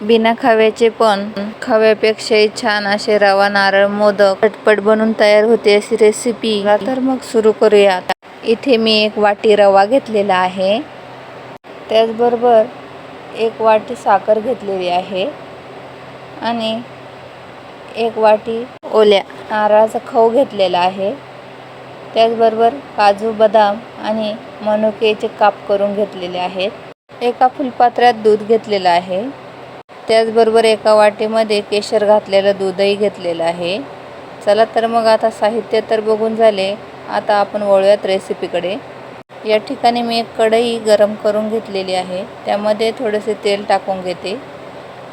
बिना खव्याचे पण. खव्यापेक्षाही छान असे रवा नारळ मोदक पटपट बनून तयार होते अशी रेसिपी तर मग सुरू करूया. इथे मी एक वाटी रवा घेतलेला आहे. त्याचबरोबर एक वाटी साखर घेतलेली आहे. आणि एक वाटी ओल्या नारळाचा खव घेतलेला आहे. त्याचबरोबर काजू बदाम आणि मनुकेचे काप करून घेतलेले आहेत. एका फुलपात्रात दूध घेतलेलं आहे. त्याचबरोबर एका वाटीमध्ये केशर घातलेलं दूधही घेतलेलं आहे. चला तर मग आता साहित्य तर बघून झाले. आता आपण वळूयात रेसिपीकडे या ठिकाणी मी एक कढई गरम करून घेतलेली आहे. त्यामध्ये थोडेसे तेल टाकून घेते.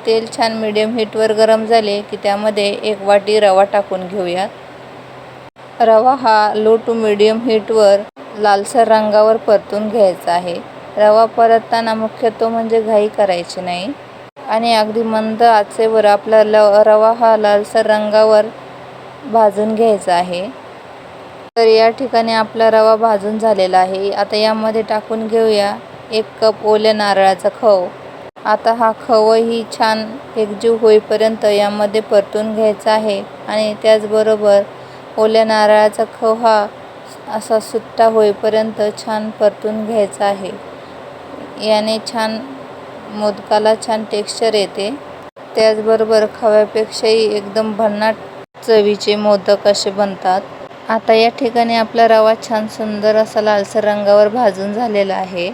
तेल छान मिडियम हीटवर गरम झाले की त्यामध्ये एक वाटी रवा टाकून घेऊयात. रवा हा लो टू मिडियम हीटवर लालसर रंगावर परतून घ्यायचा आहे. रवा परतताना मुख्यत्व म्हणजे घाई करायची नाही. आणि अगदी मंद आचेवर आपला ल रवा हा लालसर रंगावर भाजून घ्यायचा आहे. तर या ठिकाणी आपला रवा भाजून झालेला आहे. आता यामध्ये टाकून घेऊया एक कप ओल्या नारळाचा खव. आता हा खवही छान एकजीव होईपर्यंत यामध्ये परतून घ्यायचा आहे आणि त्याचबरोबर ओल्या नारळाचा खव हा असा सुट्टा होईपर्यंत छान परतून घ्यायचा आहे. याने छान मोदकाला छान टेक्स्चर येते. त्याचबरोबर खव्यापेक्षाही एकदम भन्नाट चवीचे मोदक असे बनतात. आता या ठिकाणी आपला रवा छान सुंदर असा लालसर रंगावर भाजून झालेला आहे.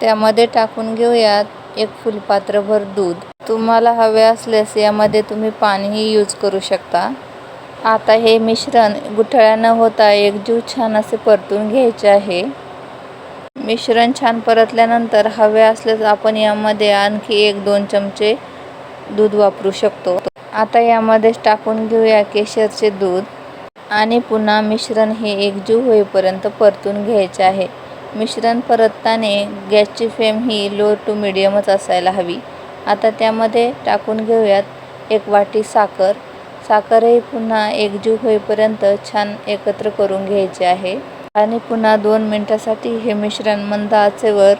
त्यामध्ये टाकून घेऊयात एक फुलपात्रभर दूध. तुम्हाला हवे असल्यास यामध्ये तुम्ही पाणीही यूज करू शकता. आता हे मिश्रण गुठळ्या न होता एकजीव छान असे परतून घ्यायचे आहे. मिश्रण छान परतल्यानंतर हवे असल्यास आपण यामध्ये आणखी एक दोन चमचे दूध वापरू शकतो. आता यामध्येच टाकून घेऊया केशरचे दूध. आणि पुन्हा मिश्रण हे एकजीव होईपर्यंत परतून घ्यायचे आहे. मिश्रण परतताने गॅसची फ्लेम ही लो टू मिडियमच असायला हवी. आता त्यामध्ये टाकून घेऊयात एक वाटी साखर. साखरही पुन्हा एकजीव होईपर्यंत छान एकत्र करून घ्यायचे आहे. आणि पुन्हा दोन मिनटासाठी हे मिश्रण मंद आचेवर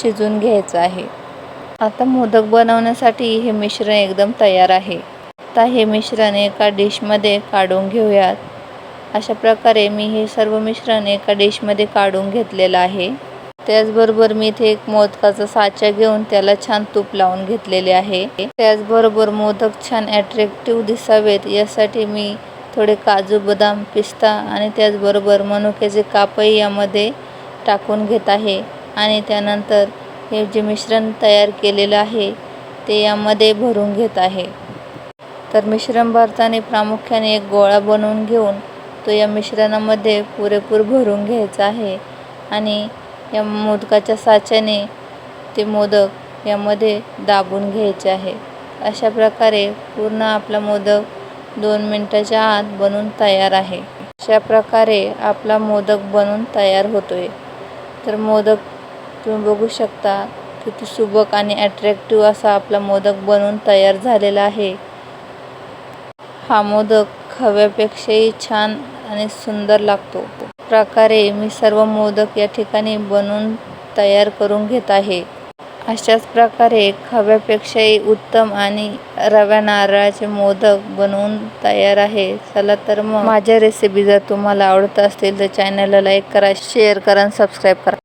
शिजून घ्यायचं आहे. आता मोदक बनवण्यासाठी हे मिश्रण एकदम तयार आहे. आता हे मिश्रण एका डिशमध्ये काढून घेऊयात. अशा प्रकारे मी हे सर्व मिश्रण एका डिशमध्ये काढून घेतलेलं आहे. त्याचबरोबर मी इथे एक मोदकाचा साचा घेऊन त्याला छान तूप लावून घेतलेले आहे. त्याचबरोबर मोदक छान ॲट्रॅक्टिव्ह दिसावेत यासाठी मी थोडे काजू बदाम पिस्ता आणि त्याचबरोबर मनुक्याचे कापही यामध्ये टाकून घेत आहे. आणि त्यानंतर हे जे मिश्रण तयार केलेलं आहे ते यामध्ये भरून घेत आहे. तर मिश्रण भरताना प्रामुख्याने एक गोळा बनवून घेऊन तो या मिश्रणामध्ये पुरेपूर भरून घ्यायचा आहे. आणि या मोदकाच्या साच्याने ते मोदक यामध्ये दाबून घ्यायचे आहे. अशा प्रकारे पूर्ण आपला मोदक दोन मिनटाच्या आत बनून तयार आहे. अशा प्रकारे आपला मोदक बनून तयार होतो आहे तर मोदक तुम्ही बघू शकता किती सुबक आणि ॲट्रॅक्टिव्ह असा आपला मोदक बनवून तयार झालेला आहे. हा मोदक हव्यापेक्षाही छान आणि सुंदर लागतो. प्रकारे मी सर्व मोदक या ठिकाणी बनवून तयार करून घेत आहे. अशाच प्रकारे खव्यापेक्षाही उत्तम आणि रव्या नारळाचे मोदक बनवून तयार आहे. चला तर मग माझ्या रेसिपी जर तुम्हाला आवडत असतील तर चॅनलला लाईक करा शेअर करा आणि सबस्क्राईब करा.